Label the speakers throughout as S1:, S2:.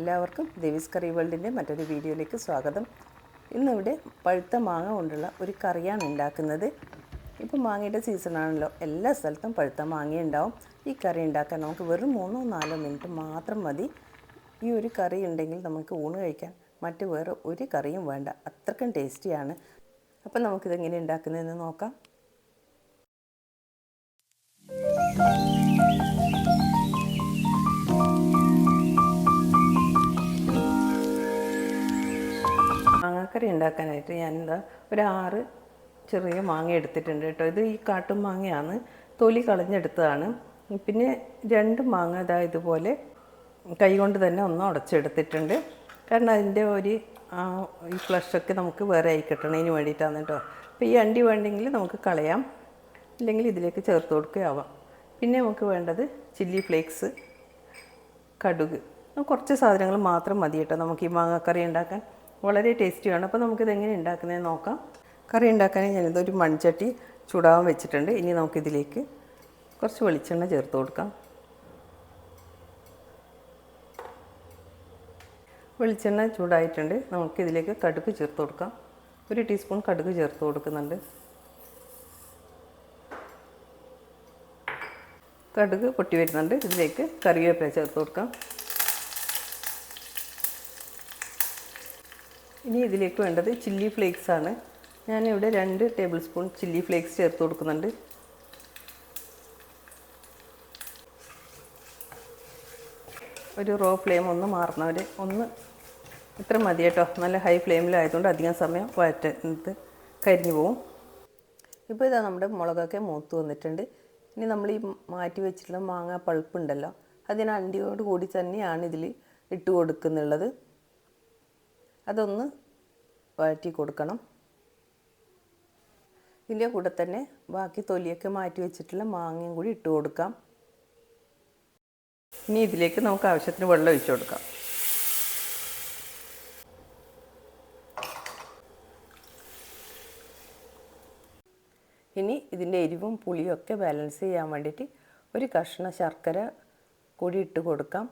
S1: എല്ലാവർക്കും ദേവീസ് കറി വേൾഡിന്റെ മറ്റൊരു വീഡിയോയിലേക്ക് സ്വാഗതം. ഇന്നിവിടെ പഴുത്ത മാങ്ങ കൊണ്ടുള്ള ഒരു കറിയാണ് ഉണ്ടാക്കുന്നത്. ഇപ്പോൾ മാങ്ങയുടെ സീസണാണല്ലോ എല്ലാ സ്ഥലത്തും പഴുത്ത മാങ്ങ ഉണ്ടാവും. ഈ കറി ഉണ്ടാക്കാൻ നമുക്ക് വെറും മൂന്നോ നാലോ മിനിറ്റ് മാത്രം മതി. ഈ ഒരു കറി ഉണ്ടെങ്കിൽ നമുക്ക് ഊണ് കഴിക്കാൻ മറ്റ് വേറെ ഒരു കറിയും വേണ്ട. അത്രക്കും ടേസ്റ്റിയാണ് അപ്പം നമുക്കിതെങ്ങനെ ഉണ്ടാക്കുന്നതെന്ന് നോക്കാം. മാങ്ങാക്കറി ഉണ്ടാക്കാനായിട്ട് ഞാൻ ഞാനെന്താ ഒരു ആറ് ചെറിയ മാങ്ങ എടുത്തിട്ടുണ്ട് കേട്ടോ. ഇത് ഈ കാട്ടും മാങ്ങയാണ്. തൊലി കളഞ്ഞെടുത്തതാണ്. പിന്നെ രണ്ട് മാങ്ങ ഇതാ ഇതുപോലെ കൈകൊണ്ട് തന്നെ ഒന്ന് ഉടച്ചെടുത്തിട്ടുണ്ട്. കാരണം അതിന്റെ ഒരു ഈ ഫ്ലഷൊക്കെ നമുക്ക് വേറെ ആയി കിട്ടണതിന് വേണ്ടിയിട്ടാണ് കേട്ടോ. അപ്പോൾ ഈ അണ്ടി വേണ്ടെങ്കിൽ നമുക്ക് കളയാം. അല്ലെങ്കിൽ ഇതിലേക്ക് ചേർത്ത് കൊടുക്കുകയാവാം. പിന്നെ നമുക്ക് വേണ്ടത് ചില്ലി ഫ്ലേക്സ് കടുക്. കുറച്ച് സാധനങ്ങൾ മാത്രം മതി കേട്ടോ നമുക്ക് ഈ മാങ്ങാക്കറി ഉണ്ടാക്കാൻ. വളരെ ടേസ്റ്റിയാണ്. അപ്പോൾ നമുക്കിത് എങ്ങനെ ഉണ്ടാക്കുന്നതെന്ന് നോക്കാം. കറി ഉണ്ടാക്കാൻ ഞാനിതൊരു മൺചട്ടി ചൂടാവാൻ വെച്ചിട്ടുണ്ട്. ഇനി നമുക്കിതിലേക്ക് കുറച്ച് വെളിച്ചെണ്ണ ചേർത്ത് കൊടുക്കാം. വെളിച്ചെണ്ണ ചൂടായിട്ടുണ്ട്. നമുക്കിതിലേക്ക് കടുക് ചേർത്ത് കൊടുക്കാം. ഒരു ടീസ്പൂൺ കടുക് ചേർത്ത് കൊടുക്കുന്നുണ്ട്. കടുക് പൊട്ടി വരുന്നുണ്ട്. ഇതിലേക്ക് കറിവേപ്പില ചേർത്ത് കൊടുക്കാം. ഇനി ഇതിലേക്ക് വേണ്ടത് ചില്ലി ഫ്ലേക്സ് ആണ് ഞാനിവിടെ രണ്ട് ടേബിൾ സ്പൂൺ ചില്ലി ഫ്ലേക്സ് ചേർത്ത് കൊടുക്കുന്നുണ്ട്. ഒരു റോ ഫ്ലെയിം ഒന്ന് മാറുന്നവർ ഒന്ന് ഇത്ര മതി കേട്ടോ. നല്ല ഹൈ ഫ്ലെയിമിലായതുകൊണ്ട് അധികം സമയം വഴറ്റുന്നത് കരിഞ്ഞു പോവും. ഇപ്പോൾ ഇതാ നമ്മുടെ മുളകൊക്കെ മൂത്ത് വന്നിട്ടുണ്ട്. ഇനി നമ്മൾ ഈ മാറ്റി വെച്ചിട്ടുള്ള മാങ്ങ പൾപ്പ് ഉണ്ടല്ലോ അതിന് അണ്ടിയോട് കൂടി തന്നെയാണ് ഇതിൽ ഇട്ട് കൊടുക്കുന്നുള്ളത്. അതൊന്ന് വഴറ്റി കൊടുക്കണം. ഇതിന്റെ കൂടെ തന്നെ ബാക്കി തൊലിയൊക്കെ മാറ്റി വെച്ചിട്ടുള്ള മാങ്ങയും കൂടി ഇട്ട് കൊടുക്കാം. ഇനി ഇതിലേക്ക് നമുക്ക് ആവശ്യത്തിന് വെള്ളം ഒഴിച്ചു കൊടുക്കാം. ഇനി ഇതിന്റെ എരിവും പുളിയും ഒക്കെ ബാലൻസ് ചെയ്യാൻ വേണ്ടിയിട്ട് ഒരു കഷ്ണം ശർക്കര കൂടി ഇട്ട് കൊടുക്കാം.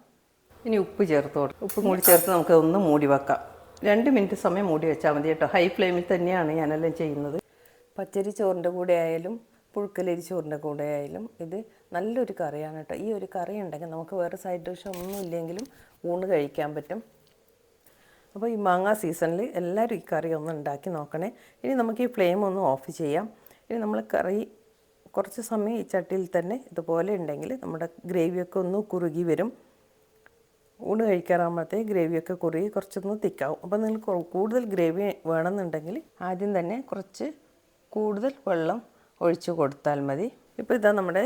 S1: ഇനി ഉപ്പ് ചേർത്ത് കൊടുക്കാം. ഉപ്പും കൂടി ചേർത്ത് നമുക്ക് ഒന്ന് മൂടി വെക്കാം. രണ്ട് മിനിറ്റ് സമയം മൂടി വെച്ചാൽ മതി കേട്ടോ. ഹൈ ഫ്ലെയിമിൽ തന്നെയാണ് ഞാനെല്ലാം ചെയ്യുന്നത്. പച്ചരി ചോറിന്റെ കൂടെ ആയാലും പുഴുക്കലരി ചോറിന്റെ കൂടെ ആയാലും ഇത് നല്ലൊരു കറിയാണ് കേട്ടോ. ഈ ഒരു കറി ഉണ്ടെങ്കിൽ നമുക്ക് വേറെ സൈഡ് ഡിഷ് ഒന്നും ഇല്ലെങ്കിലും ഊണ് കഴിക്കാൻ പറ്റും. അപ്പോൾ ഈ മാങ്ങ സീസണിൽ എല്ലാവരും ഈ കറി ഒന്ന് ഉണ്ടാക്കി നോക്കണേ. ഇനി നമുക്ക് ഈ ഫ്ലെയിം ഒന്ന് ഓഫ് ചെയ്യാം. ഇനി നമ്മൾ കറി കുറച്ച് സമയം ഈ ചട്ടിയിൽ തന്നെ ഇതുപോലെ ഉണ്ടെങ്കിൽ നമ്മുടെ ഗ്രേവിയൊക്കെ ഒന്ന് കുറുകി വരും. ഊണ് കഴിക്കാറാകുമ്പോഴത്തേ ഗ്രേവിയൊക്കെ കുറുകി കുറച്ചൊന്ന് തിക്കാവും. അപ്പോൾ നിങ്ങൾക്ക് കൂടുതൽ ഗ്രേവി വേണമെന്നുണ്ടെങ്കിൽ ആദ്യം തന്നെ കുറച്ച് കൂടുതൽ വെള്ളം ഒഴിച്ച് കൊടുത്താൽ മതി. ഇപ്പോൾ ഇതാ നമ്മുടെ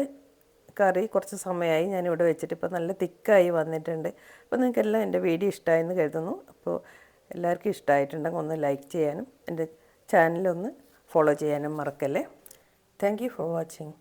S1: കറി കുറച്ച് സമയമായി ഞാനിവിടെ വെച്ചിട്ട് ഇപ്പോൾ നല്ല തിക്കായി വന്നിട്ടുണ്ട്. അപ്പോൾ നിങ്ങൾക്കെല്ലാം എന്റെ വീഡിയോ ഇഷ്ടമായെന്ന് കരുതുന്നു. അപ്പോൾ എല്ലാവർക്കും ഇഷ്ടമായിട്ടുണ്ടെങ്കിൽ ഒന്ന് ലൈക്ക് ചെയ്യാനും എന്റെ ചാനലൊന്ന് ഫോളോ ചെയ്യാനും മറക്കല്ലേ? Thank for watching.